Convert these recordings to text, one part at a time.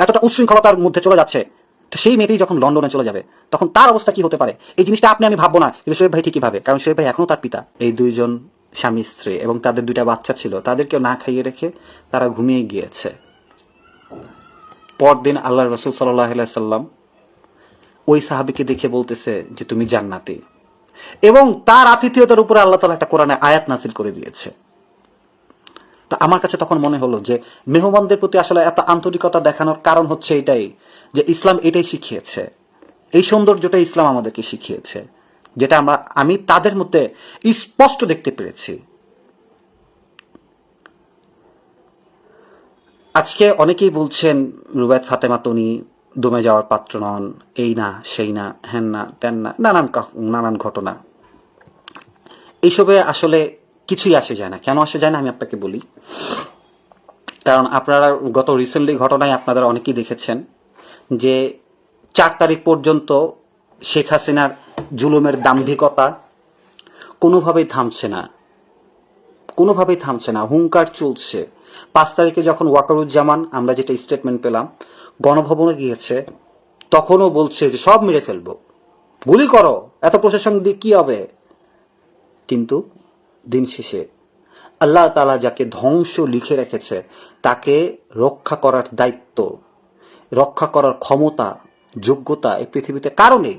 এতটা উচ্ছৃঙ্খলতার মধ্যে চলে যাচ্ছে সেই মেয়েটি যখন লন্ডনে চলে যাবে, তখন তার অবস্থা কি হতে পারে? এই জিনিসটা আপনি, আমি ভাববো না, কিন্তু শোয়েব ভাই ঠিকই ভাবে, কারণ শোয়েব ভাই এখনও তার পিতা। এই দুইজন স্বামী স্ত্রী এবং তাদের দুইটা বাচ্চা ছিল তাদেরকে না খাইয়ে রেখে তারা ঘুমিয়ে গিয়েছে। পরদিন আল্লাহ রসুল সাল্লাম ওই সাহাবিকে দেখে বলতেছে যে, তুমি জান্নাতি। এবং তার আতিথেয়তার উপরে আল্লাহ তালা একটা কোরআনে আয়াত নাসিল করে দিয়েছে। তা আমার কাছে তখন মনে হলো যে মেহমানদের প্রতি আসলে এত আন্তরিকতা দেখানোর কারণ হচ্ছে এটাই, যে ইসলাম এটাই শিখিয়েছে। এই সৌন্দর্যটা ইসলাম আমাদেরকে শিখিয়েছে, যেটা আমরা, আমি তাদের মধ্যে স্পষ্ট দেখতে পেরেছি। আজকে অনেকেই বলছেন, রুবায়ত ফাতেমা তনি দমে যাওয়ার পাত্র নন, এই না, সেই না, হ্যান না তেন না, নানান নানান ঘটনা। এইসবে আসলে কিছুই আসে যায় না। কেন আসে যায় না আমি আপনাকে বলি। কারণ আপনারা গত রিসেন্টলি ঘটনায় আপনারা অনেকেই দেখেছেন যে চার তারিখ পর্যন্ত শেখ হাসিনার জুলুমের দাম্ভিকতা কোনোভাবেই থামছে না। কোনোভাবেই থামছে না। হুঙ্কার চলছে। পাঁচ তারিখে যখন ওয়াকারুজ্জামান, আমরা যেটা স্টেটমেন্ট পেলাম, গণভবনে গিয়েছে, তখনও বলছে যে সব মেরে ফেলব। গুলি করো। এত প্রশাসন দিয়ে কি হবে? কিন্তু দিন শেষে। আল্লাহ তালা যাকে ধ্বংস লিখে রেখেছে, তাকে রক্ষা করার দায়িত্ব, রক্ষা করার ক্ষমতা, যোগ্যতা এই পৃথিবীতে কারণে,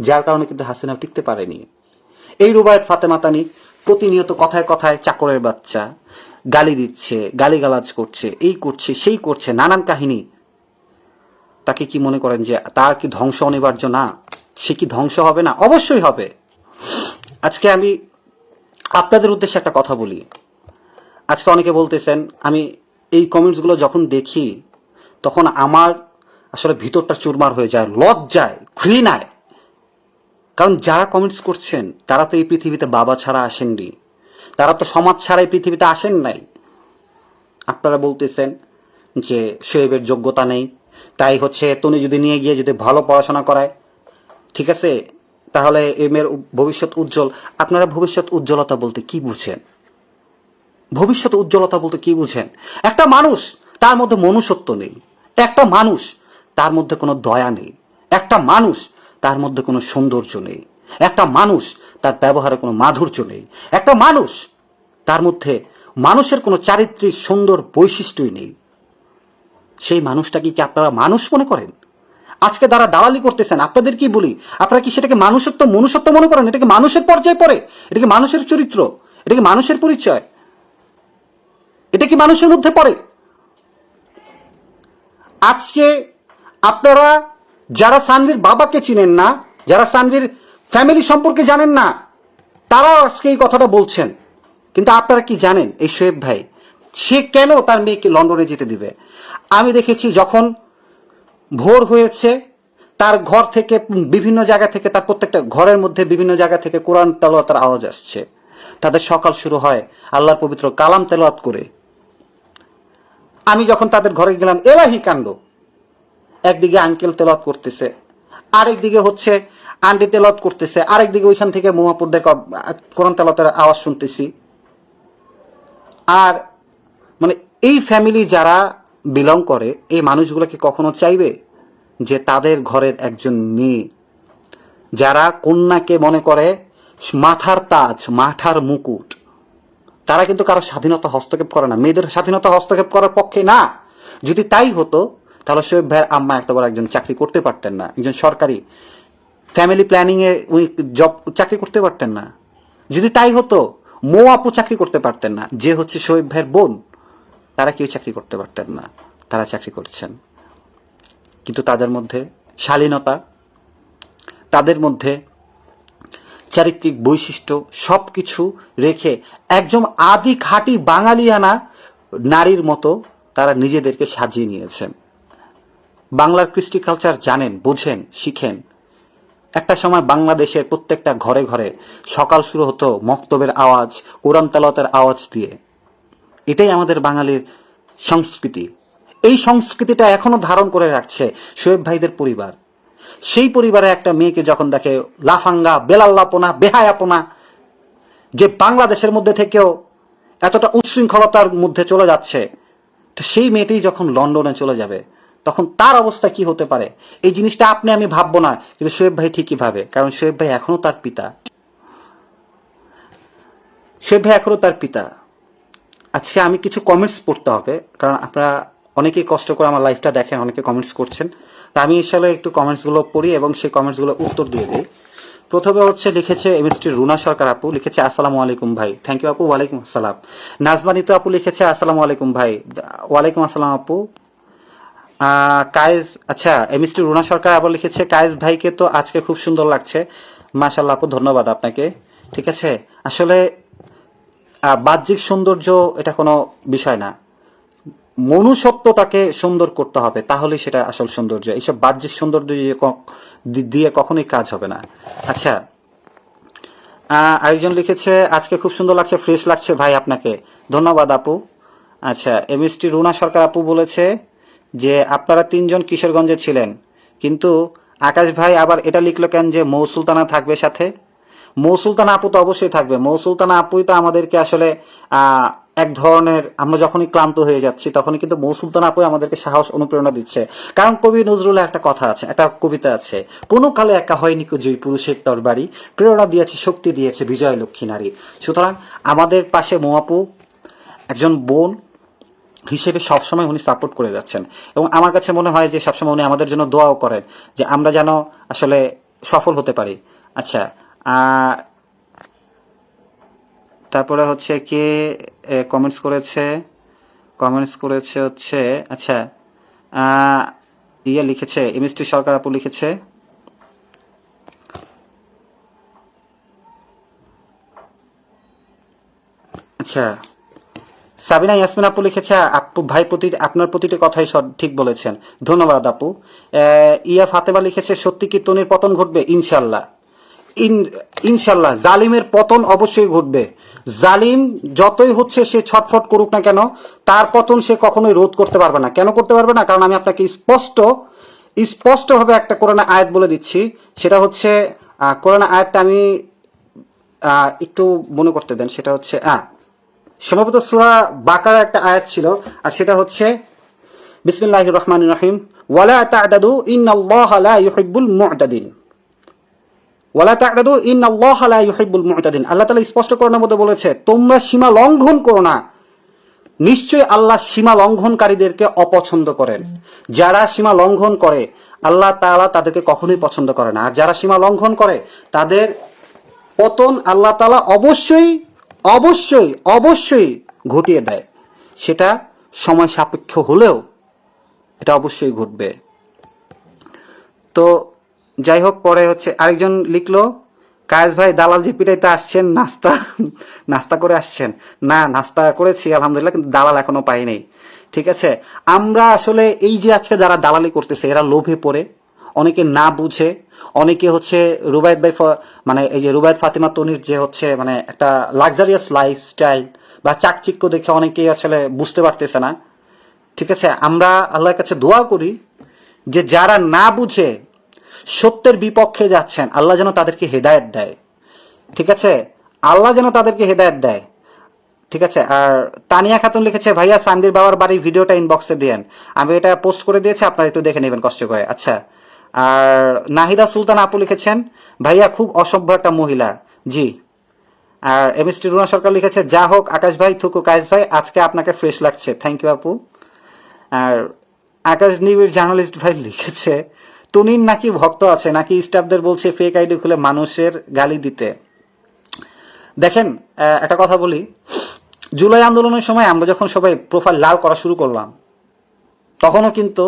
যার কারণে কিন্তু হাসিনা টিকতে পারেনি। এই রুবায়ত ফাতেমাতানি প্রতিনিয়ত কথায় কথায় চাকরের বাচ্চা, গালি দিচ্ছে, গালিগালাজ করছে, এই করছে, সেই করছে, নানান কাহিনী। তাকে কি মনে করেন যে তার কি ধ্বংস অনিবার্য না? সে কি ধ্বংস হবে না? অবশ্যই হবে। আজকে আমি আপনাদের উদ্দেশ্যে একটা কথা বলি। আজকে অনেকে বলতেছেন, আমি এই কমেন্টসগুলো যখন দেখি, তখন আমার আসলে ভিতরটা চুরমার হয়ে যায়, লজ্জায়, ঘৃণায়। কারণ যারা কমেন্টস করছেন, তারা তো এই পৃথিবীতে বাবা ছাড়া আসেননি। তারা তো সমাজ ছাড়া এই পৃথিবীতে আসেন নাই। আপনারা বলতেছেন যে শোয়েবের যোগ্যতা নেই। তাই হচ্ছে, তনি যদি নিয়ে গিয়ে যদি ভালো পড়াশোনা করায়, ঠিক আছে? তাহলে এই মেয়ের ভবিষ্যৎ উজ্জ্বল। আপনারা ভবিষ্যৎ উজ্জ্বলতা বলতে কি বুঝেন? ভবিষ্যৎ উজ্জ্বলতা বলতে কি বুঝেন? একটা মানুষ, তার মধ্যে মনুষ্যত্ব নেই। একটা মানুষ, তার মধ্যে কোনো দয়া নেই। একটা মানুষ, তার মধ্যে কোনো সৌন্দর্য নেই। একটা মানুষ, তার ব্যবহারে কোনো মাধুর্য নেই। একটা মানুষ, তার মধ্যে মানুষের কোনো চারিত্রিক সুন্দর বৈশিষ্ট্যই নেই। সেই মানুষটাকে কি আপনারা মানুষ মনে করেন? আজকে যারা দালালি করতেছেন আপনাদের কি বলি, আপনারা কি সেটাকে মানুষত্ব, মনুষ্যত্ব মনে করেন? এটাকে মানুষের পর্যায়ে পড়ে? এটা কি মানুষের চরিত্র? এটা কি মানুষের পরিচয়? এটা কি মানুষের মধ্যে পড়ে? আজকে আপনারা যারা সানভীর বাবাকে চিনেন না, যারা সানভীর ফ্যামিলি সম্পর্কে জানেন না, তারাও আজকে এই কথাটা বলছেন। কিন্তু আপনারা কি জানেন, এই শোয়েব ভাই, সে কেন তার মেয়েকে লন্ডনে যেতে দিবে? আমি দেখেছি যখন ভোর হয়েছে, তার ঘর থেকে বিভিন্ন জায়গা থেকে, তার প্রত্যেকটা ঘরের মধ্যে বিভিন্ন জায়গা থেকে কোরআন তেলাওয়াতের আওয়াজ আসছে। তাদের সকাল শুরু হয় আল্লাহর পবিত্র কালাম তেলাওয়াত করে। আমি যখন তাদের ঘরে গেলাম, এলাহি কাণ্ড। একদিকে আঙ্কেল তেলাওয়াত করতেছে, আরেকদিকে হচ্ছে আন্টি তেলাওয়াত করতেছে, আরেকদিকে ওইখান থেকে মহাপুরদের ক- কোরআন তেলাওয়াতের আওয়াজ শুনতেছি। আর মানে এই ফ্যামিলি যারা বিলং করে, এই মানুষগুলোকে কখনো চাইবে যে তাদের ঘরের একজন মেয়ে? যারা কন্যাকে মনে করে মাথার তাজ, মাথার মুকুট, তারা কিন্তু কারও স্বাধীনতা হস্তক্ষেপ করে না। মেয়েদের স্বাধীনতা হস্তক্ষেপ করার পক্ষে না। যদি তাই হতো, তাহলে শোয়েব ভাইয়ের আম্মা একটা বড় একজন চাকরি করতে পারতেন না। একজন সরকারি ফ্যামিলি প্ল্যানিং এ উনি জব চাকরি করতে পারতেন না। যদি তাই হতো, মো আপু চাকরি করতে পারতেন না। যে হচ্ছে শোয়েব ভাইয়ের বোন। তারা কেউ চাকরি করতে পারতেন না, তারা চাকরি করছেন। কিন্তু তাদের মধ্যে শালীনতা, তাদের মধ্যে চারিত্রিক বৈশিষ্ট্য সব কিছু রেখে একজন আদি খাঁটি বাঙালিয়ানা নারীর মতো তারা নিজেদেরকে সাজিয়ে নিয়েছেন। বাংলার কৃষ্টি কালচার জানেন, বোঝেন, শিখেন। একটা সময় বাংলাদেশের প্রত্যেকটা ঘরে ঘরে সকাল শুরু হতো মক্তবের আওয়াজ, কোরআন তালাতের আওয়াজ দিয়ে। এটাই আমাদের বাঙালির সংস্কৃতি। এই সংস্কৃতিটা এখনও ধারণ করে রাখছে শোয়েব ভাইদের পরিবার। সেই পরিবারে একটা মেয়েকে যখন দেখে লাফাঙ্গা, বেলাল্লাপনা, বেহায়াপনা, যে বাংলাদেশের মধ্যে থেকেও এতটা উচ্ছৃঙ্খলতার মধ্যে চলে যাচ্ছে, তো সেই মেয়েটি যখন লন্ডনে চলে যাবে, তখন তার অবস্থা কি হতে পারে? এই জিনিসটা আপনি, আমি ভাববো না, কিন্তু শোয়েব ভাই ঠিকই ভাবে, কারণ শোয়েব ভাই এখনও তার পিতা। শোয়েব ভাই এখনও তার পিতা। আজকে আমি কিছু কমেন্টস পড়তে হবে, কারণ আপনারা অনেকেই কষ্ট করে আমার লাইফটা দেখেন, অনেকে কমেন্টস করছেন। তা আমি আসলে একটু কমেন্টসগুলো পড়ি এবং সেই কমেন্টসগুলো উত্তর দিয়ে দিই। প্রথমে হচ্ছে লিখেছে এমএসটি রুনা সরকার আপু, লিখেছে, আসসালামু আলাইকুম ভাই। থ্যাংক ইউ আপু, ওয়ালাইকুম আসসালাম। নাজমানিত আপু লিখেছে, আসসালামু আলাইকুম ভাই। ওয়ালাইকুম আসসালাম আপু। কায়েজ আচ্ছা এমএসটি রুনা সরকার আবার লিখেছে কায়েজ ভাইকে তো আজকে খুব সুন্দর লাগছে। মাশাল্লাহ আপু, ধন্যবাদ আপনাকে। ঠিক আছে? আসলে বাহ্যিক সৌন্দর্য এটা কোনো বিষয় না। মনুষ্যত্বটাকে সুন্দর করতে হবে, তাহলেই সেটা আসল সৌন্দর্য। এইসব বাহ্যিক সৌন্দর্য দিয়ে কখনোই কাজ হবে না। আচ্ছা আরেকজন লিখেছে, আজকে খুব সুন্দর লাগছে, ফ্রেশ লাগছে ভাই আপনাকে। ধন্যবাদ আপু। আচ্ছা এমএসটি রুনা সরকার আপু বলেছে যে, আপনারা তিনজন কিশোরগঞ্জে ছিলেন, কিন্তু আকাশ ভাই আবার এটা লিখলো কেন যে মৌ সুলতানা থাকবে সাথে? মৌ সুলতানা আপু তো অবশ্যই থাকবে। মৌ সুলতানা আপুই তো আমাদেরকে আসলে এক ধরনের আমরা যখনই ক্লান্ত হয়ে যাচ্ছি, তখনই কিন্তু মৌ সুলতানা আপুই আমাদেরকে সাহস, অনুপ্রেরণা দিচ্ছে। কারণ কবি নজরুলের একটা কথা আছে, একটা কবিতা আছে, কোনো কালে একা হয়নি জয়ী পুরুষের তরবারি, প্রেরণা দিয়েছে, শক্তি দিয়েছে, বিজয় লক্ষ্মী নারী। সুতরাং আমাদের পাশে মোয়াপু একজন বোন হিসেবে সবসময় উনি সাপোর্ট করে যাচ্ছেন। এবং আমার কাছে মনে হয় যে সবসময় উনি আমাদের জন্য দোয়াও করেন যে আমরা যেন আসলে সফল হতে পারি। আচ্ছা তারপরে হচ্ছে কে কমেন্টস করেছে কমেন্টস করেছে হচ্ছে আচ্ছা ইয়ে লিখেছে এমএসটি সরকার আপু লিখেছে। আচ্ছা সাবিনা ইয়াসমিন আপু লিখেছে, আপু, ভাই প্রতি, আপনার প্রতিটি কথাই ঠিক বলেছেন। ধন্যবাদ আপু। ইয়া ফাতেমা লিখেছে, সত্যি কি তনির পতন ঘটবে? ইনশাল্লাহ। ইন, ইনশাল্লাহ, জালিমের পতন অবশ্যই ঘটবে। জালিম যতই হচ্ছে সে ছটফট করুক না কেন, তার পতন সে কখনোই রোধ করতে পারবে না। কেন করতে পারবে না? কারণ আমি আপনাকে স্পষ্ট, স্পষ্টভাবে একটা কোরআন আয়াত বলে দিচ্ছি। সেটা হচ্ছে কোরআন আয়াতটা আমি একটু মনে করতে দেন। সেটা হচ্ছে, আহ, সম্ভবত সুরা বাকার একটা আয়াত ছিল। আর সেটা হচ্ছে বিসমিল্লাহ রহমান রহিম, ওয়ালা তাদাদু ইন্নাল্লাহ লা ইউহিব্বুল মু'তাদিন। ওয়ালা তাদাদু ইন্নাল্লাহ লা ইউহিব্বুল মু'তাদিন। আল্লাহ তাআলা স্পষ্ট করার মধ্যে বলেছে, তোমরা সীমা লঙ্ঘন করো না। নিশ্চয়ই আল্লাহ সীমা লঙ্ঘনকারীদেরকে অপছন্দ করেন। যারা সীমা লঙ্ঘন করে, আল্লাহ তাআলা তাদেরকে কখনোই পছন্দ করে না। আর যারা সীমা লঙ্ঘন করে, তাদের পতন আল্লাহ তাআলা অবশ্যই অবশ্যই অবশ্যই ঘটিয়ে দেয়। সেটা সময় সাপেক্ষ হলেও এটা অবশ্যই ঘটবে। তো যাই হোক পরে হচ্ছে আরেকজন লিখলো, কায়েস ভাই, দালাল জি পিটাইতে আসছেন, নাস্তা নাস্তা করে আসছেন। না, নাস্তা করেছি, আলহামদুলিল্লাহ, কিন্তু দালাল এখনও পাইনি ঠিক আছে? আমরা আসলে এই যে আজকে যারা দালালি করতেছে, এরা লোভে পড়ে, অনেকে না বুঝে, অনেকে হচ্ছে রুবায়ত ভাই মানে এই যে রুবায়ত ফাতিমা তনির যে হচ্ছে মানে একটা লাক্সারিয়াস লাইফস্টাইল বা চাকচিক্য দেখে অনেকেই আসলে বুঝতে পারতেছে না। ঠিক আছে? আমরা আল্লাহর কাছে দোয়া করি যে যারা না বুঝে সত্যের বিপক্ষে যাচ্ছেন, আল্লাহ যেন তাদেরকে হেদায়েত দেয়। ঠিক আছে? আল্লাহ যেন তাদেরকে হেদায়ত দেয়। ঠিক আছে? আর তানিয়া খাতুন লিখেছে, ভাইয়া, সান্দির বাবার বাড়ির ভিডিওটা ইনবক্সে দিয়েন। আমি এটা পোস্ট করে দিয়েছি, আপনারা একটু দেখে নেবেন কষ্ট করে। আচ্ছা। আর নাহিদা সুলতান আপু লিখেছেন, ভাইয়া, খুব অসভ্য একটা মহিলা। জি। আর এমএসটি রুনা সরকার লিখেছে, যা হোক, আকাশ ভাই, থুকু কায়েস ভাই, আজকে আপনাকে ফ্রেশ লাগছে। থ্যাংক ইউ আপু। আর আকাশ নিবিড় জার্নালিস্ট ভাই লিখেছে তুনির নাকি ভক্ত আছে, নাকি স্টাফদের বলছে ফেক আইডি খুলে মানুষের গালি দিতে? দেখেন একটা কথা বলি। জুলাই আন্দোলনের সময় আমরা যখন সবাই প্রোফাইল লাল করা শুরু করলাম, তখনও কিন্তু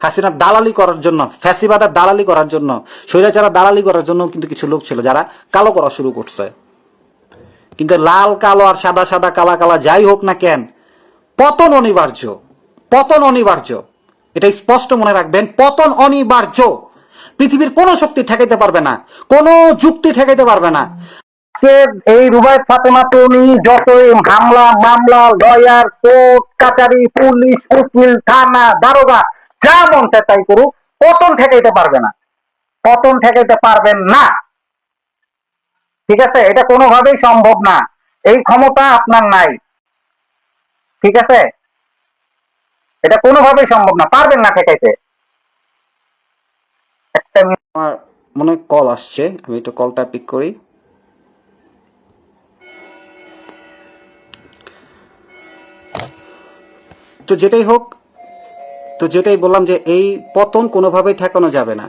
হাসিনা দালালি করার জন্য ফ্যাসিবাদার দালালি করার জন্য, স্বৈরাচারা দালালি করার জন্য কিন্তু কিছু লোক ছিল যারা কালো করা শুরু করছে। কিন্তু লাল, কালো আর সাদা সাদা, কালা কালা যাই হোক না কেন, পতন অনিবার্য পতন অনিবার্য। এটা স্পষ্ট মনে রাখবেন, পতন অনিবার্য। পৃথিবীর কোনো শক্তি ঠেকাইতে পারবে না, কোনো যুক্তি ঠেকাইতে পারবে না। এই রুবায়ত ফাতেমা তনি যতই হামলা, মামলা, লয়ার, কোর্ট, কাচারি, পুলিশ, উকিল, থানা, দারোগা, যা মন চায় তাই করুক, পতন ঠেকাইতে পারবে না। পতন ঠেকাইতে পারবেন না। ঠিক আছে? এটা কোনোভাবেই সম্ভব না। এই ক্ষমতা আপনার নাই। ঠিক আছে? এটা কোনোভাবেই সম্ভব না, পারবেন না ঠেকাইতে একটা আমার মনে কল আসছে, আমি একটু কলটা পিক করি। তো যেটাই হোক, তো যেটাই বললাম যে এই পতন কোনোভাবেই ঠেকানো যাবে না।